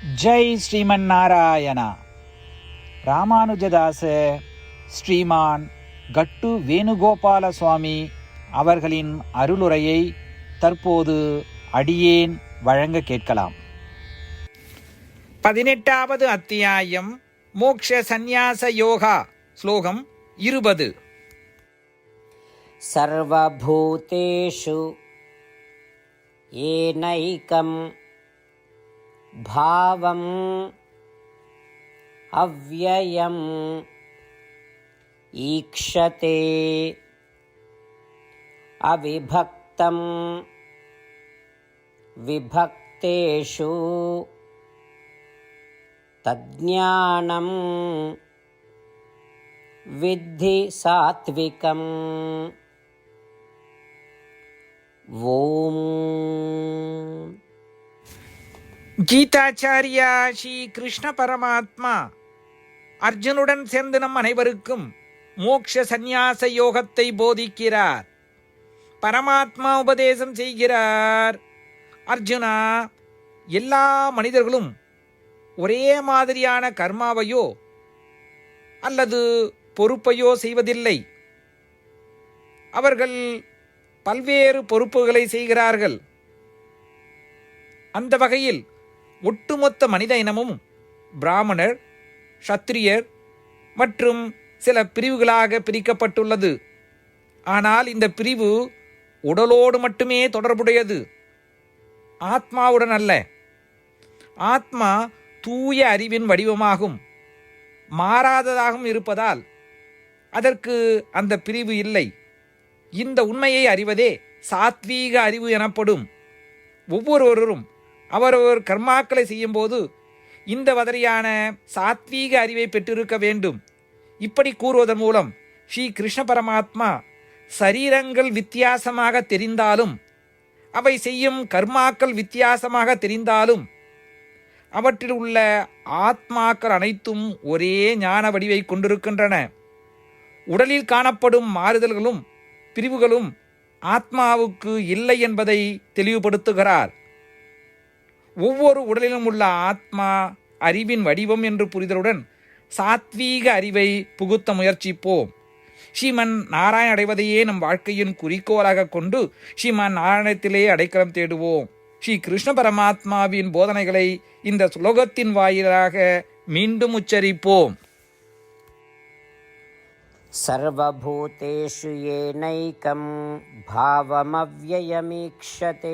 ஜெய் ஸ்ரீமன் நாராயணா. ராமானுஜதாச ஸ்ரீமான் கட்டு வேணுகோபால சுவாமி அவர்களின் அருளுரையை தற்போது அடியேன் வழங்க கேட்கலாம். பதினெட்டாவது அத்தியாயம் மோக்ஷ சந்நியாச யோகா ஸ்லோகம் இருபது. சர்வபூதேஷு ஏனைக்கம் भावम् अव्ययम् ईक्षते अविभक्तं विभक्तेषु तज्ज्ञानं विद्धि सात्विकम् ॐ கீதாச்சாரியா ஸ்ரீ கிருஷ்ண பரமாத்மா. அர்ஜுனுடன் சேர்ந்து நம் அனைவருக்கும் மோக்ஷ சந்நியாச யோகத்தை போதிக்கிறார். பரமாத்மா உபதேசம் செய்கிறார். அர்ஜுனா எல்லா மனிதர்களும் ஒரே மாதிரியான கர்மாவையோ அல்லது பொறுப்பையோ செய்வதில்லை. அவர்கள் பல்வேறு பொறுப்புகளை செய்கிறார்கள். அந்த வகையில் ஒட்டுமொத்த மனித இனமும் பிராமணர் சத்திரியர் மற்றும் சில பிரிவுகளாக பிரிக்கப்பட்டுள்ளது. ஆனால் இந்த பிரிவு உடலோடு மட்டுமே தொடர்புடையது. ஆத்மாவுடன் அல்ல ஆத்மா தூய அறிவின் வடிவமாகும். மாறாததாகவும் இருப்பதால் அதற்கு அந்த பிரிவு இல்லை. இந்த உண்மையை அறிவதே சாத்வீக அறிவு எனப்படும். ஒவ்வொருவரும் அவரவர் கர்மாக்களை செய்யும்போது இந்த வதரியான சாத்வீக அறிவை பெற்றிருக்க வேண்டும். இப்படி கூறுவதன் மூலம் ஸ்ரீ கிருஷ்ண பரமாத்மா சரீரங்கள் வித்தியாசமாக தெரிந்தாலும் அவை செய்யும் கர்மாக்கள் வித்தியாசமாக தெரிந்தாலும் அவற்றில் உள்ள ஆத்மாக்கள் அனைத்தும் ஒரே ஞான வடிவை கொண்டிருக்கின்றன. உடலில் காணப்படும் மாறுதல்களும் பிரிவுகளும் ஆத்மாவுக்கு இல்லை என்பதை தெளிவுபடுத்துகிறார். ஒவ்வொரு உடலிலும் உள்ள ஆத்மா அறிவின் வடிவம் என்று புரிதலுடன் சாத்வீக அறிவை புகுத்த முயற்சிப்போம் ஸ்ரீமன் நாராயண அடைவதையே நம் வாழ்க்கையின் குறிக்கோளாக கொண்டு ஸ்ரீமன் நாராயணத்திலே அடைக்கலம் தேடுவோம் ஸ்ரீ கிருஷ்ண பரமாத்மாவின் போதனைகளை இந்த ஸ்லோகத்தின் வாயிலாக மீண்டும் உச்சரிப்போம் सर्वभूतेषु येनैकं भावमव्ययमीक्षते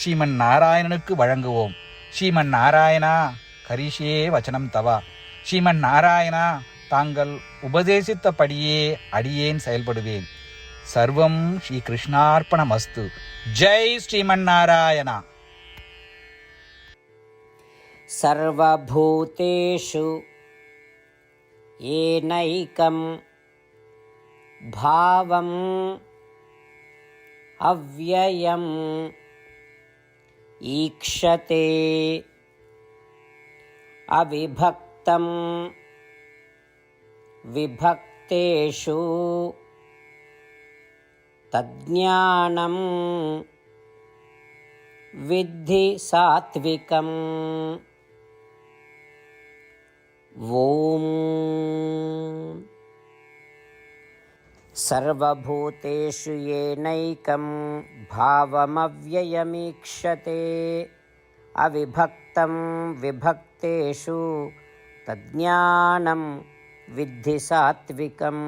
ஸ்ரீமன் நாராயணனுக்கு வழங்குவோம் ஸ்ரீமன் நாராயணா கரிஷே வச்சனம் தவா ஸ்ரீமன் நாராயணா தாங்கள் உபதேசித்தபடியே அடியேன் செயல்படுவேன் சர்வம் ஸ்ரீ கிருஷ்ணார்ப்பணமஸ்து ஜெய் ஸ்ரீமன் நாராயணா सर्वभूतेषु येनैकं भावम् अव्ययम् ईक्षते। अविभक्तं विभक्तेषु। तज्ज्ञानं विद्धि सात्विकम्। ॐ सर्वभूतेषु येनैकं भावमव्ययमीक्षते। अविभक्तं विभक्तेषु तज्ज्ञानं विद्धि सात्विकम्।